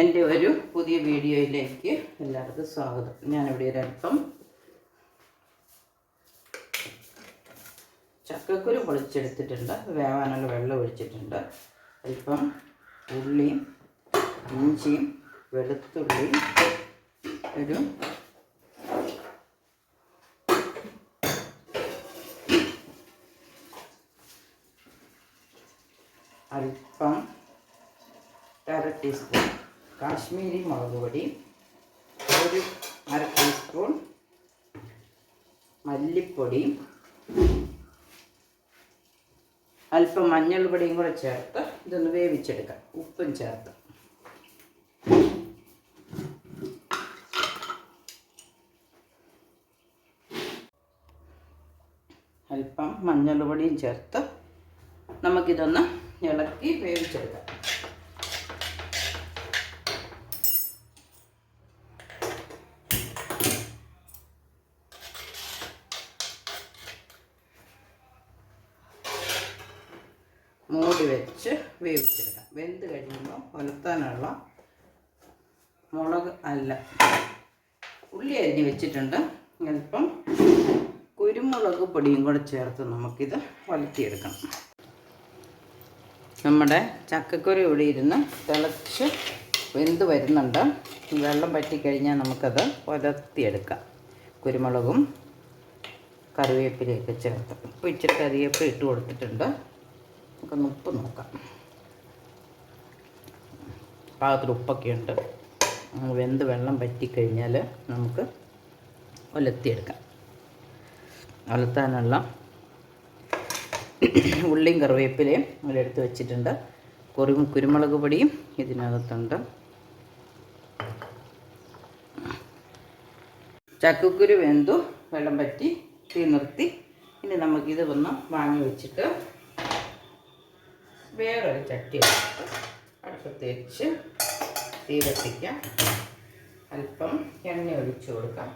എന്റെ ഒരു പുതിയ വീഡിയോയിലേക്ക് എല്ലാവർക്കും സ്വാഗതം. ഞാനിവിടെ ഒരല്പം ചക്കക്കുരു പൊളിച്ചെടുത്തിട്ടുണ്ട്. വേവാനുള്ള വെള്ളം ഒഴിച്ചിട്ടുണ്ട്. അല്പം ഉള്ളിയും ഇഞ്ചിയും വെളുത്തുള്ളിയും ഒരു അല്പം അര ടീസ്പൂൺ കാശ്മീരി മുളക് പൊടി ഒരു അര ടീസ്പൂൺ മല്ലിപ്പൊടി അല്പം മഞ്ഞൾ പൊടിയും കൂടെ ചേർത്ത് ഇതൊന്ന് വേവിച്ചെടുക്കാം. ഉപ്പും ചേർത്ത്. അല്പം മഞ്ഞൾ പൊടിയും ചേർത്ത് നമുക്കിതൊന്ന് ഇളക്കി വേവിച്ചെടുക്കാം. മൂടി വെച്ച് വേവിച്ചെടുക്കാം. വെന്ത് കഴിയുമ്പോൾ ഉലർത്താനുള്ള മുളക് അല്ല ഉള്ളി അരിഞ്ഞ് വെച്ചിട്ടുണ്ട്. അല്പം കുരുമുളക് പൊടിയും കൂടെ ചേർത്ത് നമുക്കിത് വലത്തിയെടുക്കണം നമ്മുടെ ചക്കക്കുരു ഇവിടെ ഇരുന്ന് തിളച്ച് വെന്ത് വരുന്നുണ്ട്. വെള്ളം പറ്റിക്കഴിഞ്ഞാൽ നമുക്കത് ഉലർത്തിയെടുക്കാം കുരുമുളകും കറിവേപ്പിലയൊക്കെ ചേർത്ത് ഇപ്പോൾ ഇച്ചിരി കറിവേപ്പില ഇട്ട് കൊടുത്തിട്ടുണ്ട്. നമുക്കൊന്ന് ഉപ്പ് നോക്കാം. പാകത്തിൽ ഉപ്പൊക്കെ ഉണ്ട് വെന്ത് വെള്ളം പറ്റിക്കഴിഞ്ഞാൽ നമുക്ക് ഒലത്തിയെടുക്കാം. ഒലത്താനുള്ള ഉള്ളിയും കറിവേപ്പിലയും അതിലെടുത്ത് വെച്ചിട്ടുണ്ട്. കുറി കുരുമുളക് പൊടിയും ഇതിനകത്തുണ്ട്. ചക്കക്കുരു വെന്തു വെള്ളം പറ്റി തീ നിർത്തി. ഇനി നമുക്കിത് ഒന്ന് വാങ്ങി വെച്ചിട്ട് വേറൊരു ചട്ടി അടുപ്പത്ത് വെച്ച് തീ കത്തിക്കാം. അല്പം എണ്ണ ഒഴിച്ചു കൊടുക്കാം.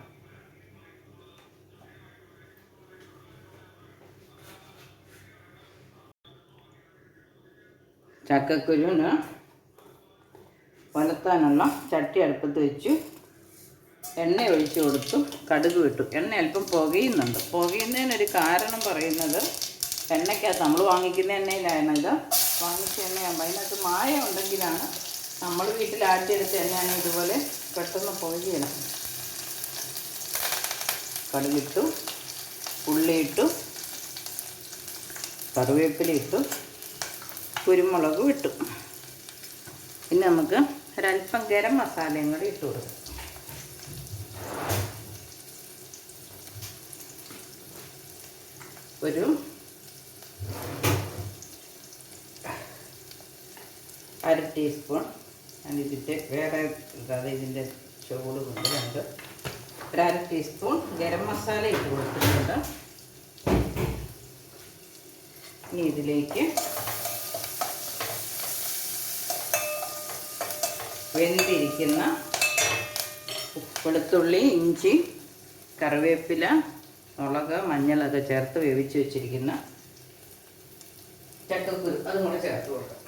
ചക്കക്കുരുവിന് വലത്താനുള്ള ചട്ടി അടുപ്പത്ത് വെച്ചു. എണ്ണ ഒഴിച്ചു കൊടുത്തു. കടുക് വിട്ടു. എണ്ണ അല്പം പുകയുന്നുണ്ട്. പുകയുന്നതിനൊരു കാരണം പറയുന്നത് എണ്ണയ്ക്കകത്ത് നമ്മൾ വാങ്ങിക്കുന്ന എണ്ണയിലാണ് ഇത്. വാങ്ങിച്ച എണ്ണയാകുമ്പോൾ അതിനകത്ത് മായ ഉണ്ടെങ്കിലാണ് നമ്മൾ വീട്ടിൽ ആട്ടിയെടുത്ത എണ്ണയാണ് ഇതുപോലെ പെട്ടെന്ന് പുകയണം കടുകിട്ടു ഉള്ളിയിട്ടു കറിവേപ്പില ഇട്ടു കുരുമുളക് ഇട്ടു. പിന്നെ നമുക്ക് ഒരല്പം ഗരം മസാലയും കൂടി ഇട്ട് കൊടുക്കും. ഒരു അര ടീസ്പൂൺ ഞാൻ ഇതിന്റെ വേറെ അതായത് ഇതിന്റെ ചൂട് കൊണ്ട് രണ്ട്. ഒരു അര ടീസ്പൂൺ ഗരം മസാല ഇട്ട് കൊടുത്തിട്ടുണ്ട് ഇനി ഇതിലേക്ക് വെന്തിരിക്കുന്ന വെളുത്തുള്ളി ഇഞ്ചി കറിവേപ്പില മുളക് മഞ്ഞളൊക്കെ ചേർത്ത് വേവിച്ച് വെച്ചിരിക്കുന്ന ചക്കക്കുരു അതും കൂടെ ചേർത്ത് കൊടുക്കാം.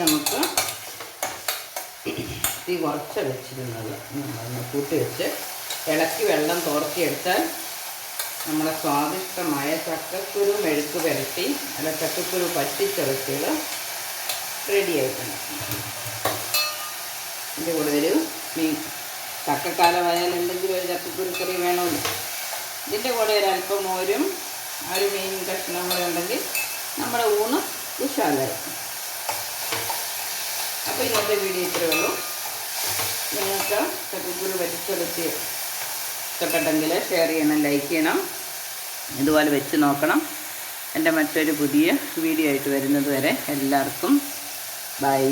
നമുക്ക് തീ കുറച്ച് വെച്ചിരുന്നത്. നമ്മളൊന്ന് കൂട്ടി വെച്ച് ഇളക്കി വെള്ളം തോർത്തിയെടുത്താൽ നമ്മുടെ സ്വാദിഷ്ടമായ ചക്കക്കുരു മെഴുക്ക് പുരട്ടി അല്ല ചക്കക്കുരു പറ്റിച്ചിറക്കിയത് റെഡി ആയിട്ടുണ്ട്. ഇതിന്റെ കൂടെ ഒരു മീൻ. ചക്കക്കാലമായാലും എന്തെങ്കിലും ഒരു ചക്കക്കുരു കറി വേണമല്ലോ. ഇതിന്റെ കൂടെ ഒരു അല്പം മോരും ഒരു മീൻ കഷ്ണം കൂടെ ഉണ്ടെങ്കിൽ നമ്മുടെ ഊണ് വിശാലായി അപ്പോൾ ഇന്നത്തെ വീഡിയോ ഇത്രയേ ഉള്ളൂ. നിങ്ങൾക്ക് ചക്കക്കുരു വരിച്ചെടുത്ത് ഇഷ്ടപ്പെട്ടെങ്കിൽ ഷെയർ ചെയ്യണം ലൈക്ക് ചെയ്യണം ഇതുപോലെ വെച്ച് നോക്കണം. എന്റെ മറ്റൊരു പുതിയ വീഡിയോ ആയിട്ട് വരുന്നത് വരെ എല്ലാവർക്കും ബൈ